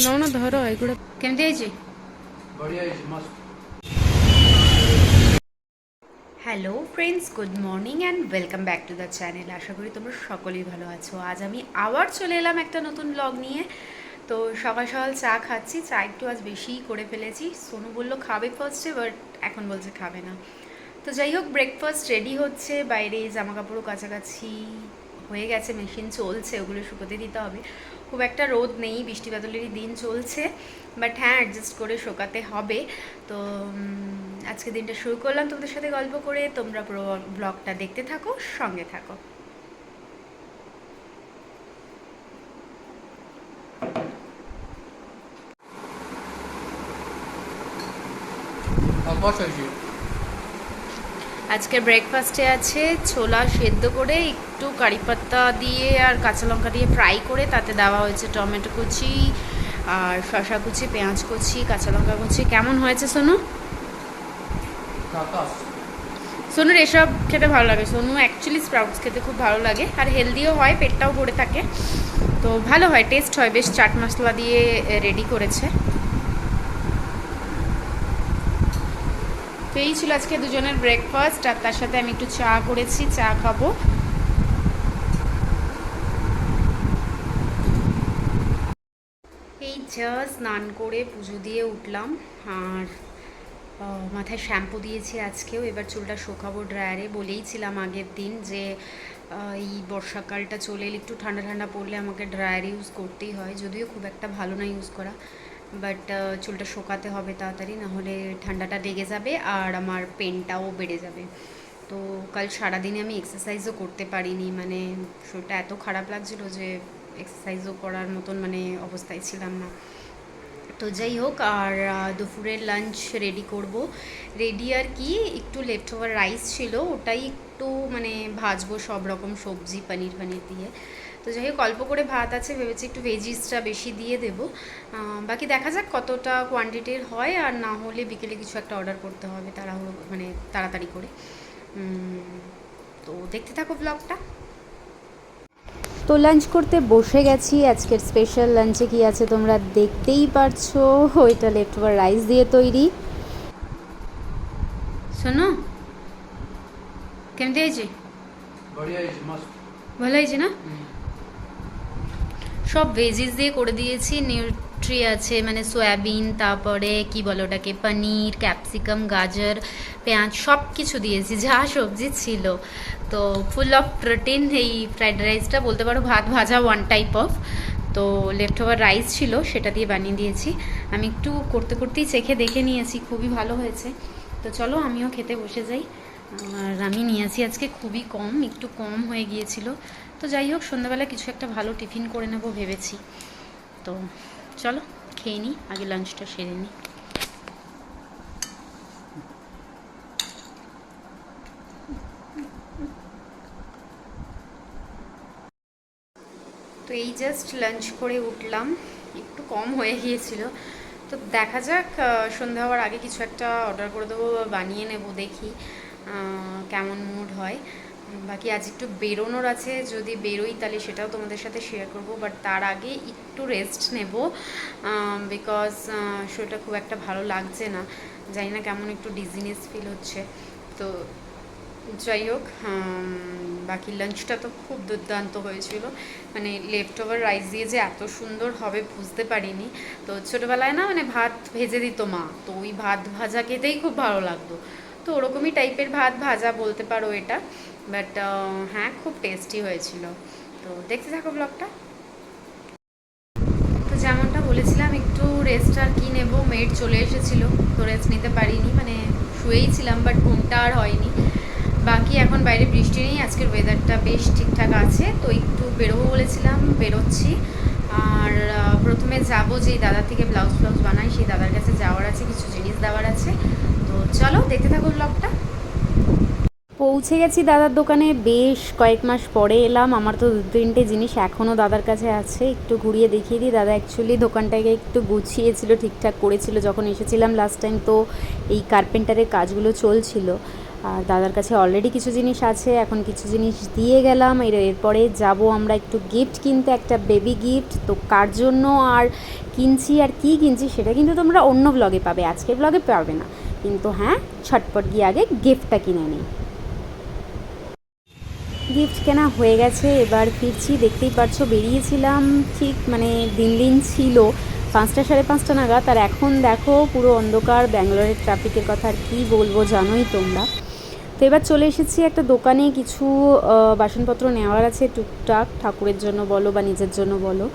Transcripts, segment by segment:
ନଉନ ଧର ଏଗୁଡ଼ା କେମିତି ହେଇଛି ବଢ଼ିଆ ହେଇଛି ମସ୍ତ hello friends good morning and welcome back to the channel আশা করি তোমরা সকলেই ভালো আছো আজ আমি আবার চলে এলাম একটা নতুন ব্লগ নিয়ে তো সকাল সকাল চা খাচ্ছি চা একটু আজ বেশিই করে ফেলেছি সোনু বললো খাবে ফার্স্টে বাট এখন বলছে খাবে না তো যাই হোক ব্রেকফাস্ট রেডি হচ্ছে বাইরে জামা কাপড়ও কাছাকাছি হয়ে গেছে মেশিন চলছে ওগুলো শুকোতে দিতে হবে খুব একটা রোদ নেই, বৃষ্টি বাদলেরই দিন চলছে বাট হ্যাঁ অ্যাডজাস্ট করে শোকাতে হবে। তো আজকে দিনটা শুরু করলাম তোমাদের সাথে গল্প করে। তোমরা পুরো ব্লগটা দেখতে থাকো, সঙ্গে থাকো। হয়েছে। আজকে ব্রেকফাস্টে আছে ছোলা সেদ্ধ করে একটু কারি পাত্তা দিয়ে আর কাঁচা লঙ্কা দিয়ে ফ্রাই করে তাতে দেওয়া হয়েছে টমেটো কুচি আর শশা কুচি পেঁয়াজ কুচি কাঁচা লঙ্কা কুচি। কেমন হয়েছে সোনু? সোনুর এসব খেতে ভালো লাগে। সোনু অ্যাকচুয়ালি স্প্রাউটস খেতে খুব ভালো লাগে আর হেলদিও হয় পেটটাও ভরে থাকে। তো ভালো হয় টেস্ট হয়। বেশ চাট মশলা দিয়ে রেডি করেছে। তো এই ছিল আজকে দুজনের ব্রেকফাস্ট আর তার সাথে আমি একটু চা করেছি, চা খাব। এই যা স্নান করে পুজো দিয়ে উঠলাম, আর মাথায় শ্যাম্পু দিয়েছি আজকেও। এবার চুলটা শোকাবো ড্রায়ারে বলেইছিলাম আগের দিন যে এই বর্ষাকালটা চলে এলে একটু ঠান্ডা ঠান্ডা পড়লে আমাকে ড্রায়ার ইউজ করতেই হয়। যদিও খুব একটা ভালো না ইউজ করা। বাট চুলটা শোকাতে হবে তাড়াতাড়ি, নাহলে ঠান্ডাটা লেগে যাবে আর আমার পেনটাও বেড়ে যাবে। তো কাল সারাদিনে আমি এক্সারসাইজও করতে পারিনি মানে শরীরটা এত খারাপ লাগছিল যে এক্সারসাইজও করার মতন মানে অবস্থায় ছিলাম না। তো যাই হোক, আর দুপুরের লাঞ্চ রেডি করব। রেডি আর কি, একটু লেফট ওভার রাইস ছিল, ওটাই একটু মানে ভাজবো সব রকম সবজি পনির পনির দিয়ে। তো যাই হোক অল্প করে ভাত আছে ভেবেছি একটু ভেজিসটা বেশি দিয়ে দেবো। বাকি দেখা যাক কতটা কোয়ান্টিটির হয় আর না হলে বিকেলে কিছু একটা অর্ডার করতে হবে তাড়াহুড়ো মানে তাড়াতাড়ি করে। তো দেখতে থাকো ব্লগটা তো লাঞ্চ করতে বসে গেছি আজকের স্পেশাল লাঞ্চে কি আছে তোমরা দেখতেই পারছ। ওইটা লেফট ওভার রাইস দিয়ে তৈরি। শোনো কেমন হয়েছে? ভালো হয়েছে না? সব ভেজিস দিয়ে করে দিয়েছি। নিউট্রি আছে মানে সয়াবিন তারপরে কি বলো ওটাকে? পনির ক্যাপসিকাম গাজর, পেঁয়াজ সব কিছু দিয়েছি, যা সবজি ছিল। তো ফুল অফ প্রোটিন এই ফ্রাইড রাইসটা বলতে পারো, ভাত ভাজা ওয়ান টাইপ অফ তো লেফট ওভার রাইস ছিল, সেটা দিয়ে বানিয়ে দিয়েছি। আমি একটু করতে করতেই চেখে দেখে নিয়েছি, খুবই ভালো হয়েছে। তো চলো আমিও খেতে বসে যাই। আর আমি নিয়েছি আজকে খুবই কম, একটু কম হয়ে গিয়েছিল। তো যাই হোক, সন্ধ্যাবেলা কিছু একটা ভালো টিফিন করে নেব ভেবেছি। তো চলো, খেয়ে নিই আগে লাঞ্চটা সেরে নিই তো এই জাস্ট লাঞ্চ করে উঠলাম, একটু কম হয়ে গিয়েছিল। তো দেখা যাক সন্ধ্যা হওয়ার আগে কিছু একটা অর্ডার করে দেবো বা বানিয়ে নেব দেখি কেমন মুড হয়। বাকি আজ একটু বেরোনোর আছে, যদি বেরোই তাহলে সেটাও তোমাদের সাথে শেয়ার করব বাট তার আগে একটু রেস্ট নেব বিকজ শরীরটা খুব একটা ভালো লাগছে না। জানি না কেমন একটু ডিজিনেস ফিল হচ্ছে। তো যাই হোক বাকি লাঞ্চটা তো খুব দুর্দান্ত হয়েছিল। মানে লেফট ওভার রাইস দিয়ে যে এত সুন্দর হবে বুঝতে পারিনি। তো ছোটোবেলায় না মানে ভাত ভেজে দিত মা, তো ওই ভাত ভাজা খেতেই খুব ভালো লাগতো। তো ওরকমই টাইপের ভাত ভাজা বলতে পারো এটা। বাট হ্যাঁ খুব টেস্টি হয়েছিল। তো দেখতে থাকো ব্লগটা তো যেমনটা বলেছিলাম, একটু রেস্ট আর কি নেব মেড চলে এসেছিল। তো রেস্ট নিতে পারিনি মানে শুয়েই ছিলাম বাট ঘুমটা আর হয়নি। বাকি এখন বাইরে বৃষ্টি নেই, আজকের ওয়েদারটা বেশ ঠিকঠাক আছে। তো একটু বেরোবো বলেছিলাম, বেরোচ্ছি। আর প্রথমে যাব যেই দাদার থেকে ব্লাউজ ফ্লাউজ বানাই, সেই দাদার কাছে যাওয়ার আছে, কিছু জিনিস দেওয়ার আছে। চলো, দেখতে থাকো ব্লগটা পৌঁছে গেছি দাদার দোকানে, বেশ কয়েক মাস পরে এলাম। আমার তো দু তিনটে জিনিস এখনও দাদার কাছে আছে। একটু ঘুরিয়ে দেখিয়ে দিই। দাদা অ্যাকচুয়ালি দোকানটাকে একটু গুছিয়েছিল, ঠিকঠাক করেছিল যখন এসেছিলাম লাস্ট টাইম তো এই কার্পেন্টারের কাজগুলো চলছিল। আর দাদার কাছে অলরেডি কিছু জিনিস আছে, এখন কিছু জিনিস দিয়ে গেলাম। এর, এরপরে যাব আমরা একটু গিফট কিনতে, একটা বেবি গিফট তো কার জন্য আর কিনছি আর কি কিনছি, সেটা কিন্তু তোমরা অন্য ব্লগে পাবে। আজকের ব্লগে পাবে না। কিন্তু হ্যাঁ ছটপট গিয়ে আগে গিফটটা কিনে নিই। গিফট কেনা হয়ে গেছে, এবার ফিরছি, দেখতেই পারছ বেরিয়েছিলাম, ঠিক মানে দিন দিন ছিল, পাঁচটা সাড়ে পাঁচটা নাগাদ, আর এখন দেখো পুরো অন্ধকার, ব্যাঙ্গালোরের ট্রাফিকের কথা আর কী বলব জানোই তোমরা। তো এবার চলে এসেছি একটা দোকানে, কিছু বাসনপত্র নেওয়ার আছে টুকটাক, ঠাকুরের জন্য বলো বা নিজের জন্য বলো।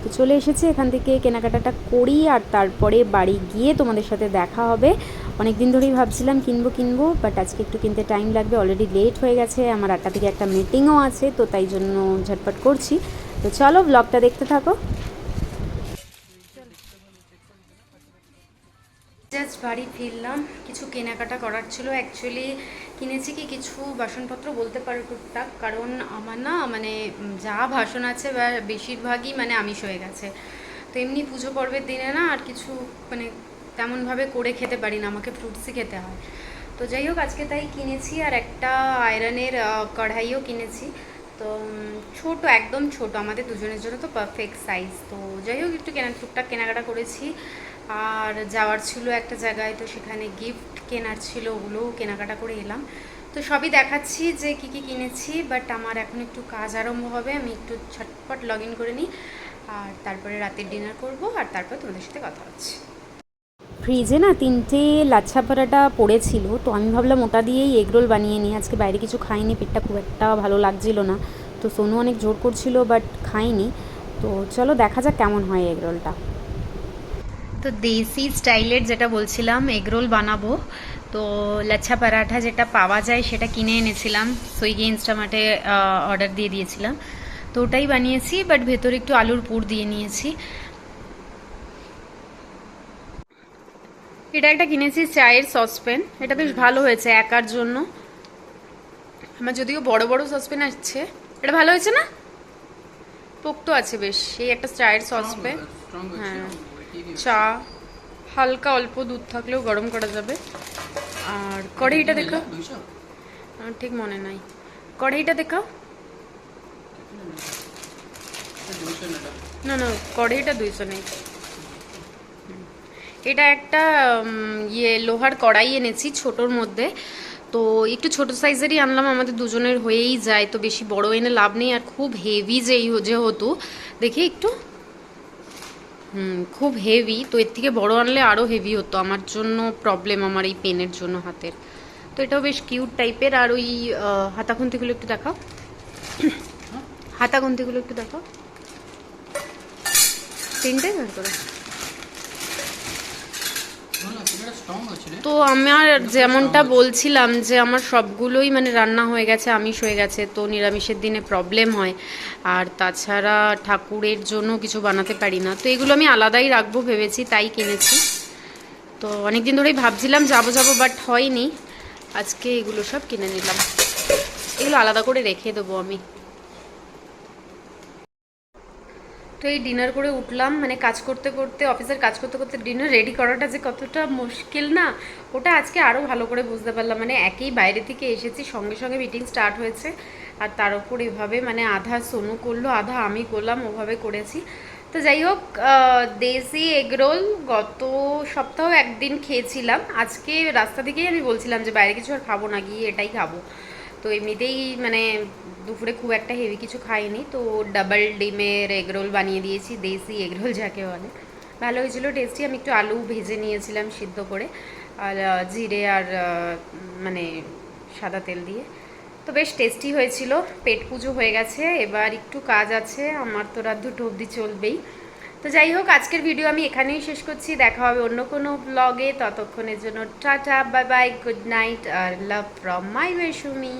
তো চলে এসেছি, এখান থেকে কেনাকাটাটা করি, আর তারপরে বাড়ি গিয়ে তোমাদের সাথে দেখা হবে। অনেক দিন ধরেই ভাবছিলাম কিনবো কিনবো বাট আজকে একটু কিনতে টাইম লাগবে। অলরেডি লেট হয়ে গেছে, আমার আটটা থেকে একটা মিটিংও আছে, তো তাই জন্য ঝটপট করছি। তো চলো ব্লগটা দেখতে থাকো। জাস্ট বাড়ি ফিরলাম, কিছু কেনাকাটা করার ছিল। অ্যাকচুয়ালি কিনেছি কি কিছু বাসনপত্র বলতে পারো টুকটাক, কারণ আমার না মানে যা ভাষণ আছে বা বেশিরভাগই মানে আমিষ হয়ে গেছে। তো এমনি পুজো পর্বের দিনে না আর কিছু মানে তেমনভাবে করে খেতে পারি না, আমাকে ফ্রুটসই খেতে হয়। তো যাই হোক, আজকে তাই কিনেছি আর একটা আয়রনের কড়াইও কিনেছি। তো ছোট, একদম ছোট, আমাদের দুজনের জন্য তো পারফেক্ট সাইজ তো যাই হোক, একটু কেনা, টুকটাক কেনাকাটা করেছি। আর যাওয়ার ছিল একটা জায়গায়, তো সেখানে গিফট কেনার ছিল, ওগুলোও কেনাকাটা করে এলাম। তো সবই দেখাচ্ছি যে কি কি কিনেছি বাট আমার এখন একটু কাজ আরম্ভ হবে, আমি একটু ছটপট লগ ইন করে নিই। আর তারপরে রাতের ডিনার করব, আর তারপর তোমাদের সাথে কথা হচ্ছে। ফ্রিজে না তিনটে লাচ্ছা পরাটা পড়েছিল, তো আমি ভাবলাম ওটা দিয়েই এগরোল বানিয়ে নিই। আজকে বাইরে কিছু খাইনি, পেটটা খুব একটা ভালো লাগছিল না। তো সোনু অনেক জোর করছিল বাট খাইনি। তো চলো দেখা যাক কেমন হয় এগরোলটা তো দেশি স্টাইলের যেটা বলছিলাম এগরোল বানাবো। তো লাচ্ছা পরাঠা যেটা পাওয়া যায় সেটা কিনে এনেছিলাম, সুইগি, ইনস্টামার্টে অর্ডার দিয়ে দিয়েছিলাম। তো ওটাই বানিয়েছি বাট ভেতরে একটু আলুর পুর দিয়ে নিয়েছি। এটা একটা কিনেছি চায়ের সসপ্যান। এটা বেশ ভালো হয়েছে একার জন্য। আমার যদিও বড় বড় সসপ্যান আসছে এটা ভালো হয়েছে না? পোক্ত আছে বেশ। এই একটা চায়ের সসপ্যান। হ্যাঁ। চা হালকা অল্প দুধ থাকলেও গরম করা যাবে। আর কড়াইটা দেখো ঠিক মনে নাই। কড়াইটা দেখাও। না না কড়াইটা দুইশো নেই। এটা একটা ইয়ে লোহার কড়াই এনেছি ছোটোর মধ্যে। তো একটু ছোট সাইজেরই আনলাম, আমাদের দুজনের হয়েই যায়, তো বেশি বড় এনে লাভ নেই। আর খুব হেভি যেই যেহেতু, দেখি একটু। হুম, খুব হেভি, তো এর থেকে বড় আনলে আরও হেভি হতো। আমার জন্য প্রবলেম আমার এই পেনের জন্য হাতের। তো এটাও বেশ কিউট টাইপের। আর ওই হাতাখুন্তিগুলো একটু দেখাও। হাতাখুন্তিগুলো একটু দেখাও। তিনটে করে? তো আমার যেমনটা বলছিলাম যে আমার সবগুলোই মানে রান্না হয়ে গেছে, আমিষ হয়ে গেছে, তো নিরামিষের দিনে প্রবলেম হয়। আর তাছাড়া ঠাকুরের জন্য কিছু বানাতে পারি না। তো এগুলো আমি আলাদাই রাখব ভেবেছি, তাই কিনেছি। তো অনেক দিন ধরেই ভাবছিলাম যাব যাব বাট হয়নি। আজকে এগুলো সব কিনে নিলাম। এগুলো আলাদা করে রেখে দেবো আমি। তো এই ডিনার করে উঠলাম। মানে কাজ করতে করতে অফিসের কাজ করতে করতে ডিনার রেডি করাটা যে কতটা মুশকিল না, ওটা আজকে আরও ভালো করে বুঝতে পারলাম। মানে একই বাইরে থেকে এসেছি, সঙ্গে সঙ্গে মিটিং স্টার্ট হয়েছে। আর তার উপর এভাবে মানে আধা সোনু করল, আধা আমি করলাম, ওভাবে করেছি। তো যাই হোক দেশি এগরোল গত সপ্তাহ একদিন খেয়েছিলাম। আজকে রাস্তা থেকেই আমি বলছিলাম যে, বাইরে কিছু আর খাব না, গিয়ে এটাই খাব। তো এমনিতেই মানে দুপুরে খুব একটা হেভি কিছু খাইনি, তো ডাবল ডিমের এগরোল বানিয়ে দিয়েছি, দেশি এগরোল যাকে বলে। ভালো হয়েছিল টেস্টি আমি একটু আলু ভেজে নিয়েছিলাম সিদ্ধ করে, আর জিরে আর মানে সাদা তেল দিয়ে। তো বেশ টেস্টি হয়েছিল, পেট পুজো হয়ে গেছে, এবার একটু কাজ আছে, আমার তো রাত দুটো অবধি চলবেই। তো যাই হোক, আজকের ভিডিও আমি এখানেই শেষ করছি। দেখা হবে অন্য কোনো ব্লগে ততক্ষণের জন্য tata bye bye good night R love from my ওয়েশুমি